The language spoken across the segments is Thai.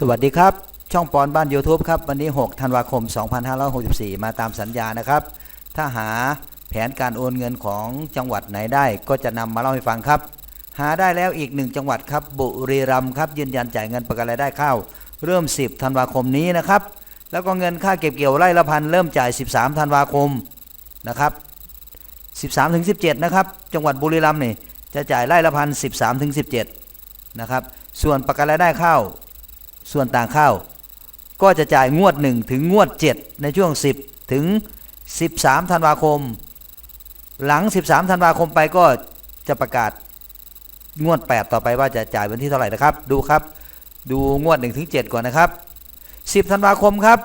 สวัสดีครับ ช่องปอนบ้าน YouTube ครับ วันนี้ 6 ธันวาคม 2564 มาตามสัญญานะครับ ถ้าหาแผนการโอนเงินของจังหวัดไหนได้ ก็จะนำมาเล่าให้ฟังครับ หาได้แล้วอีกหนึ่งจังหวัดครับ บุรีรัมย์ครับยืนยันจ่ายเงินประกันรายได้ข้าวเริ่ม 10 ธันวาคมนี้นะครับ แล้วก็เงินค่าเก็บเกี่ยวไร่ละพันเริ่มจ่าย 13 ธันวาคมนะครับ 13ถึง17 นะครับ จังหวัดบุรีรัมย์นี่จะจ่ายไร่ละพัน13ถึง17 นะครับ ส่วนประกันรายได้ข้าว ส่วนต่างข้าวก็จะจ่ายงวด 1 ถึงงวด 7 ในช่วง 10 ถึง 13 ธันวาคม หลัง 13 ธันวาคมไปก็จะประกาศงวด 8 ต่อไปว่าจะจ่ายวันที่เท่าไหร่นะครับ ดูครับ ดูงวด 1 ถึง 7 ก่อนนะครับ 10 ธันวาคมครับ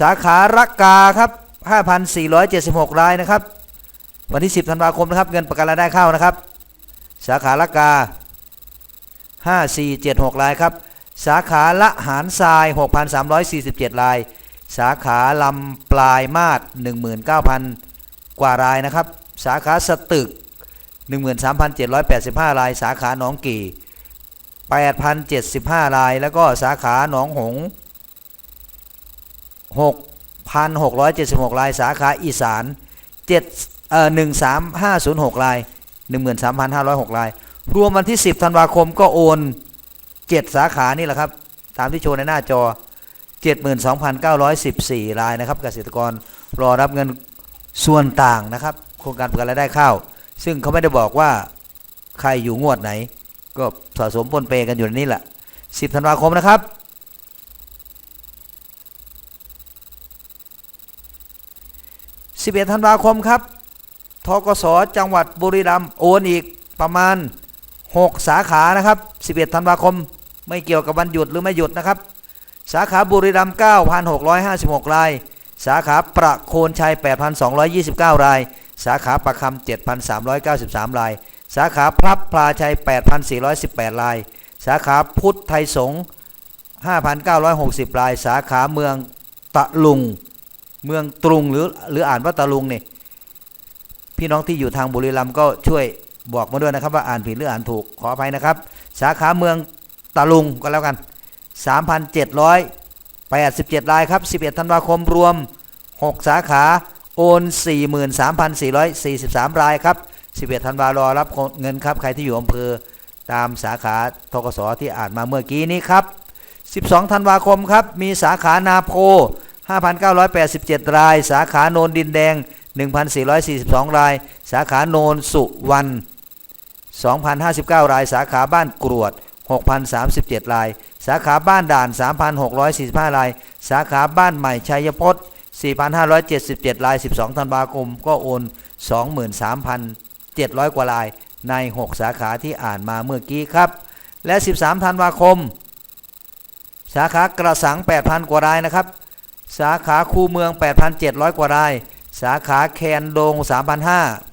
สาขารักกาครับ 5,476 รายนะครับ วันที่ 10 ธันวาคมนะครับ เงินประกันรายได้เข้านะครับ สาขารักกา 5476 รายครับ สาขาละหารทราย 6,347 ราย สาขาลำปลายมาด19,000 กว่ารายนะครับ สาขาสตึก 13,785 ราย สาขาหนองกี่ 8,075 ราย แล้วก็สาขาหนองหง 6,676 ราย สาขาอีสาน7เอ่อ13506 ราย 13,506 ราย รวมวันที่ 10 ธันวาคมก็โอน 7สาขานี่แหละครับ ตามที่โชว์ในหน้าจอ 72,914 รายนะครับ เกษตรกรรอรับเงินส่วนต่างนะครับ โครงการประกันรายได้ข้าว ซึ่งเขาไม่ได้บอกว่าใครอยู่งวดไหน ก็สะสมปนเปกันอยู่ในนี้แหละ 10 ธันวาคมนะครับ11ธันวาคมครับทกสจังหวัดบุรีรัมย์โอนอีกประมาณ 6 สาขานะครับ 11 ธันวาคม ไม่เกี่ยวกับวันหยุดหรือไม่หยุดนะครับ สาขาบุรีรัมย์9,656 ราย สาขาประโคนชัย 8,229 ราย สาขาประคำ7,393 ราย สาขาพลับพลาชัย 8,418 ราย สาขาพุทธไทยสงฆ์5,960 ราย สาขาเมืองตะลุง เมืองตรุงหรือหรืออ่านว่าตะลุงเนี่ยพี่น้องที่อยู่ทางบุรีรัมย์ก็ช่วยบอกมาด้วยนะครับว่าอ่านผิดหรืออ่านถูกขออภัยนะครับ สาขาเมือง ตะลุงก็แล้วกัน 3,787 รายครับ 11 ธันวาคมรวม 6 สาขาโอน 43,443 รายครับ 11 ธันวารอรับเงินครับ ใครที่อยู่อำเภอตามสาขาทกสที่อ่านมาเมื่อกี้นี้ครับ 12 ธันวาคมครับ มีสาขานาโพ 5,987 ราย สาขาโนนดินแดง 1,442 ราย สาขาโนนสุวรรณ2,059 ราย สาขาบ้านกรวด 6,037 ราย สาขาบ้านด่าน 3,645 ราย สาขาบ้านใหม่ชัยพจน์4,577 ราย 12 ธันวาคม ก็โอน 23,700 กว่าราย ใน 6 สาขาที่อ่านมาเมื่อกี้ครับ และ 13 ธันวาคม สาขากระสัง 8,000 กว่ารายนะครับ สาขาคูเมือง 8,700 กว่าราย สาขาแคนโดง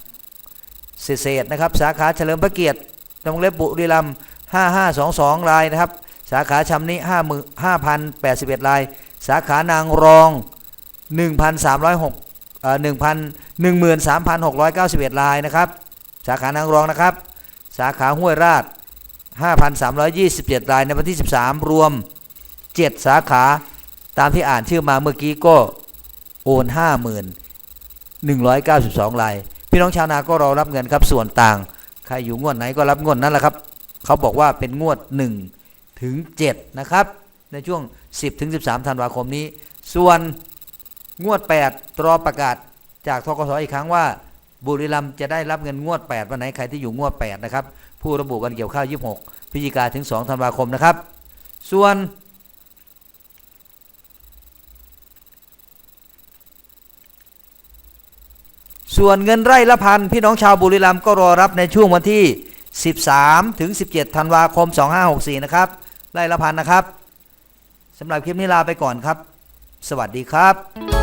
3,500เศษนะครับ สาขาเฉลิมพระเกียรติตรงเล็บบุรีรัมย์ 5522 รายนะครับ สาขาชำนิ5,081 ราย สาขานางรอง 1,306เอ่อ1,000 13,691 รายนะครับ สาขานางรองนะครับ สาขาห้วยราช 5,327 รายในวันที่ 13 รวม 7 สาขาตามที่อ่านชื่อมาเมื่อกี้ก็โอน5,192ราย พี่น้องชาวนาก็รอรับเงินครับส่วนต่าง ใครอยู่งวดไหนก็รับงวดนั้นแหละครับ เขาบอกว่าเป็นงวด 1 ถึง 7 นะครับ ในช่วง 10 ถึง 13 ธันวาคมนี้ ส่วนงวด 8 รอประกาศจากทกสอีกครั้งว่า บุรีรัมย์จะได้รับเงินงวด 8 วันไหนใครที่อยู่งวด 8 นะครับ ผู้ระบุวันเกี่ยวข้าว 26 พฤศจิกาถึง 2 ธันวาคมนะครับ ส่วนส่วนเงินไร่ละพันพี่น้องชาวบุรีรัมย์ก็รอรับในช่วงวันที่ 13 ถึง 17 ธันวาคม 2564 นะครับไล่ละพันนะครับสำหรับคลิปนี้ลาไปก่อนครับ สวัสดีครับ